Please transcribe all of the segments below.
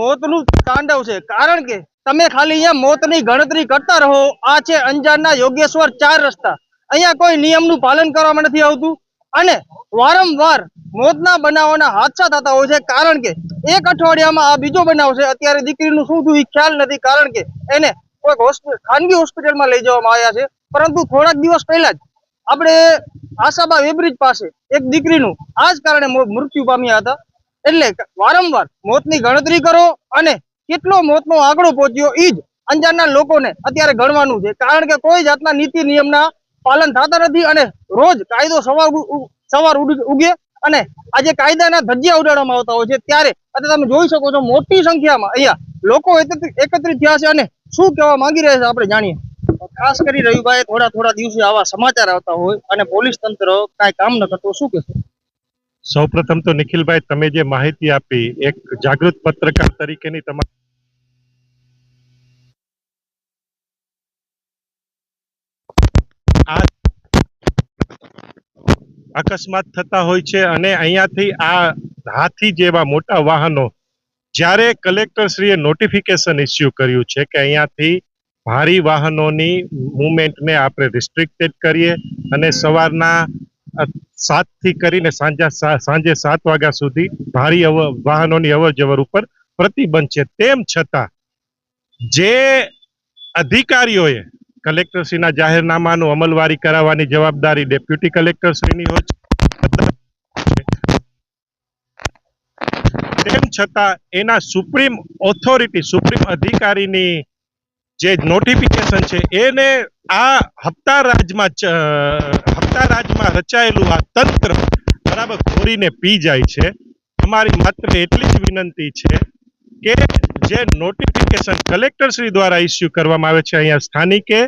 આ નું તાંડવ છે. કારણ કે તમે ખાલી અહીંયા મોતની ગણતરી કરતા રહો. આ છે અંજારના યોગેશ્વર ચાર રસ્તા. અહીંયા કોઈ નિયમનું પાલન કરવામાં નથી આવતું. અને વારંવાર મોતના બનાવોના હાદસા થતા હોય છે. કારણ કે એક અઠવાડિયામાં આ બીજો બનાવ છે. અત્યારે દીકરીનું શું થયું ખ્યાલ નથી. કારણ કે એને કોઈક હોસ્પિટલ ખાનગી હોસ્પિટલમાં લઈ જવામાં આવ્યા છે. પરંતુ થોડાક દિવસ પહેલા જ આપણે આશાબા વેબ્રિજ પાસે એક દીકરીનું આ જ કારણે મૃત્યુ પામ્યા હતા. એટલે વારંવાર મોતની ગણતરી કરો અને કેટલો મોતનો આંકડો પહોંચ્યો એ જ અંજારના લોકોને અત્યારે ગણવાનું છે. કારણ કે કોઈ જાતના નીતિ નિયમના પાલન થતા નથી અને રોજ કાયદો સવાર સવાર ઉગે અને આજે કાયદાના ધજિયા ઉડાડવામાં આવતા હોય છે. ત્યારે અત્યારે તમે જોઈ શકો છો મોટી સંખ્યામાં અહીંયા લોકો એકત્રિત થયા છે અને શું કહેવા માંગી રહ્યા છે આપણે જાણીએ. ખાસ કરી રવિભાઈ થોડા થોડા દિવસે આવા સમાચાર આવતા હોય અને પોલીસ તંત્ર કાંઈ કામ ન કરતો શું કહેશો? સૌપ્રથમ તો નિખિલભાઈ, તમે જે માહિતી આપી, એક જાગૃત પત્રકાર તરીકેની તમારી અકસ્માત થતા હોય છે અને અહીંયાથી આ હાથી જેવા મોટા વાહનો, જ્યારે કલેક્ટર શ્રીએ નોટિફિકેશન ઇસ્યુ કર્યું છે કે અહીંયાથી ભારી વાહનોની મુવમેન્ટને આપણે રિસ્ટ્રિક્ટેડ કરીએ અને સવારના સાતથી કરીને સાંજે સાંજે સાત વાગ્યા સુધી ભારી વાહનોની અવર જવર ઉપર પ્રતિબંધ છે. તેમ છતાં જે અધિકારીઓએ કલેક્ટરશ્રીના જાહેરનામાનું અમલવારી કરાવવાની જવાબદારી ડેપ્યુટી કલેક્ટરશ્રીની હોય છે. તેમ છતાં એના સુપ્રીમ ઓથોરિટી, સુપ્રીમ અધિકારીની જે નોટિફિકેશન છે, એને આ હપ્તા રાજમાં હપ્તા રાજમાં રચાયેલું આ તંત્ર બરાબર ઘોરીને પી જાય છે. અમારી માત્ર એટલી જ વિનંતી છે કે જે નોટિફિકેશન કલેક્ટરશ્રી દ્વારા ઇસ્યુ કરવામાં આવે છે અહીંયા સ્થાનિકે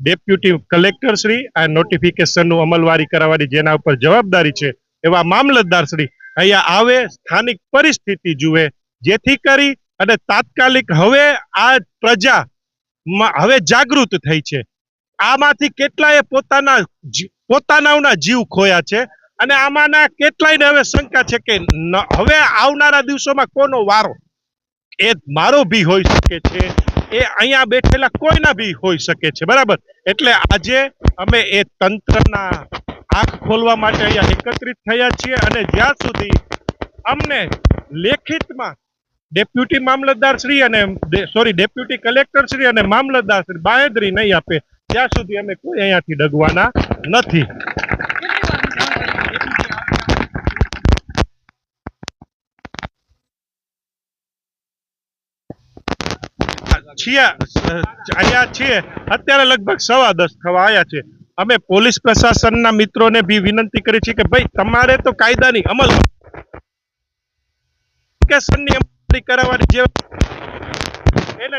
ડેપ્યુટી કલેક્ટરશ્રી આ નોટિફિકેશનનું અમલવારી કરાવવાની જેના ઉપર જવાબદારી છે એવા મામલતદાર શ્રી અહીંયા આવે, સ્થાનિક પરિસ્થિતિ જુએ, જેથી કરી અને તાત્કાલિક હવે આ પ્રજા હવે જાગૃત થઈ છે. આમાંથી કેટલાય પોતાના પોતાનાઓના જીવ ખોયા છે અને આમાંના કેટલાયને હવે શંકા છે કે હવે આવનારા દિવસોમાં કોનો વારો? એ મારો બી હોઈ શકે છે, એ અહીંયા બેઠેલા કોઈના બી હોઈ શકે છે, બરાબર? એટલે આજે અમે એ તંત્રના આંખ ખોલવા માટે અહીંયા એકત્રિત થયા છીએ અને જ્યાં સુધી અમને લેખિતમાં ડેપ્યુટી મામલતદાર શ્રી અને સોરી, ડેપ્યુટી કલેક્ટર શ્રી અને મામલતદાર શ્રી બાહેદરી નહીં આપે ત્યાં સુધી અમે કોઈ અહીંયાથી ડગવાના નથી. અત્યારે લગભગ સવા દસ થવા આવ્યા છે. અમે પોલીસ પ્રશાસનના મિત્રોને બી વિનંતી કરી છે કે ભાઈ, તમારે તો કાયદાની અમલ કરાવવાની જે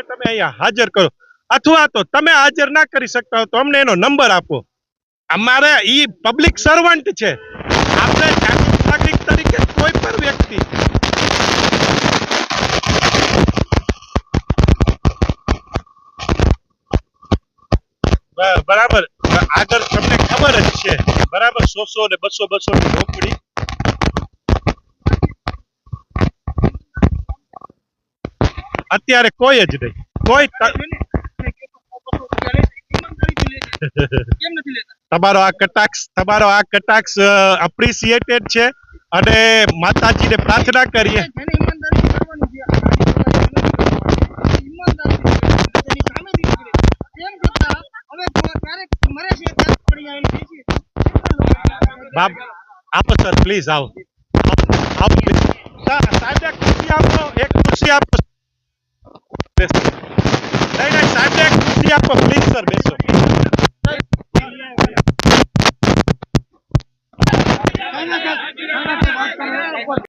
તમે અહીંયા હાજર કરો. અથવા તો તમે હાજર ના કરી શકતા હો તો અમને એનો નંબર આપો. અમારે ઈ પબ્લિક સર્વન્ટ છે. આપણે નાગરિક તરીકે કોઈ પણ વ્યક્તિ બરાબર. આગળ તમને ખબર જ છે. બરાબર? સોસો ને બસો બસો ની રોકડી અત્યારે કોઈ જ નહીં. કોઈ કેમ નથી લેતા? તમારો આ કટાક્ષ તમારો આ કટાક્ષ એપ્રિશિએટેડ છે અને માતાજીને પ્રાર્થના કરીએ. બાપ આપો સર પ્લીઝ આવો. આવો please. સા- એક ખુરશી આપો એક ખુશી આપો. નહીં નહીં સાહેબને એક ખુરશી આપો પ્લીઝ સર બેસો.